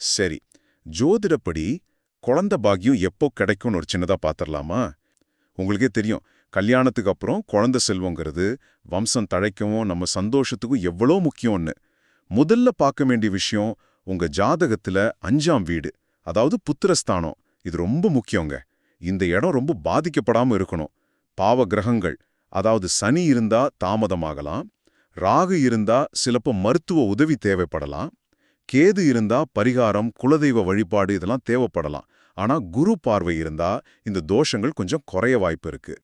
சரி ஜோதிடப்படி குழந்த பாக்கியம் எப்போ கிடைக்கும்னு ஒரு சின்னதா பார்த்துடலாமா உங்களுக்கே தெரியும் கல்யாணத்துக்கு அப்புறம் குழந்த செல்வங்கிறது வம்சம் தழைக்கவும் நம்ம சந்தோஷத்துக்கும் எவ்வளோ முக்கியம்னு. முதல்ல பார்க்க வேண்டிய விஷயம் உங்க ஜாதகத்துல அஞ்சாம் வீடு அதாவது புத்திரஸ்தானம். இது ரொம்ப முக்கியங்க. இந்த இடம் ரொம்ப பாதிக்கப்படாம இருக்கணும். பாவ கிரகங்கள் அதாவது சனி இருந்தா தாமதமாகலாம் ராகு இருந்தா சிலப்போ மருத்துவ உதவி தேவைப்படலாம். கேது இருந்தா பரிகாரம் குலதெய்வ வழிபாடு இதெல்லாம் தேவைப்படலாம். ஆனா குரு பார்வை இருந்தா இந்த தோஷங்கள் கொஞ்சம் குறைய வாய்ப்பு இருக்கு.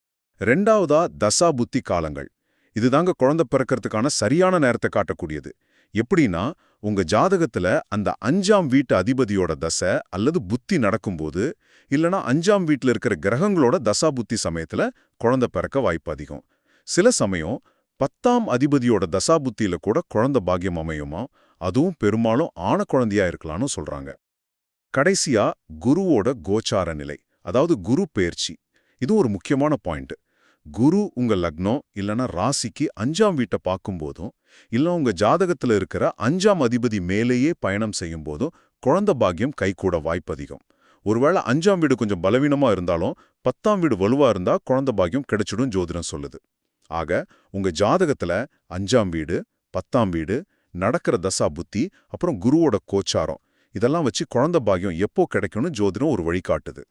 ரெண்டாவதா தசா புத்தி காலங்கள். இதுதாங்க குழந்தை பிறக்கிறதுக்கான சரியான நேரத்தை காட்டக்கூடியது. எப்படின்னா உங்க ஜாதகத்துல அந்த அஞ்சாம் வீட்டு அதிபதியோட தசை அல்லது புத்தி நடக்கும்போது இல்லனா அஞ்சாம் வீட்டுல இருக்கிற கிரகங்களோட தசா புத்தி சமயத்துல குழந்தை பிறக்க வாய்ப்பு அதிகம். சில சமயம் பத்தாம் அதிபதியோட தசாபுத்தியில கூட குழந்த பாக்கியம் அமையுமா? அதுவும் பெரும்பாலும் ஆண குழந்தையா இருக்கலாம்னு சொல்றாங்க. கடைசியா குருவோட கோச்சார நிலை அதாவது குரு பயிற்சி இது ஒரு முக்கியமான பாயிண்ட். குரு உங்க லக்னம் இல்லனா ராசிக்கு அஞ்சாம் வீட்டை பார்க்கும்போதும் இல்ல உங்க ஜாதகத்துல இருக்கிற அஞ்சாம் அதிபதி மேலேயே பயணம் செய்யும் போதும் குழந்த பாக்கியம் கைகூட வாய்ப்பு அதிகம். ஒருவேளை அஞ்சாம் வீடு கொஞ்சம் பலவீனமா இருந்தாலும் பத்தாம் வீடு வலுவா இருந்தா குழந்த பாக்கியம் கிடைச்சிடும் ஜோதிடம் சொல்லுது. ஆக உங்க ஜாதகத்துல அஞ்சாம் வீடு பத்தாம் வீடு நடக்கிற தசா புத்தி அப்புறம் குருவோட கோச்சாரம் இதெல்லாம் வச்சு குழந்த பாகியம் எப்போ கிடைக்கும்னு ஜோதிடம் ஒரு வழிகாட்டுது.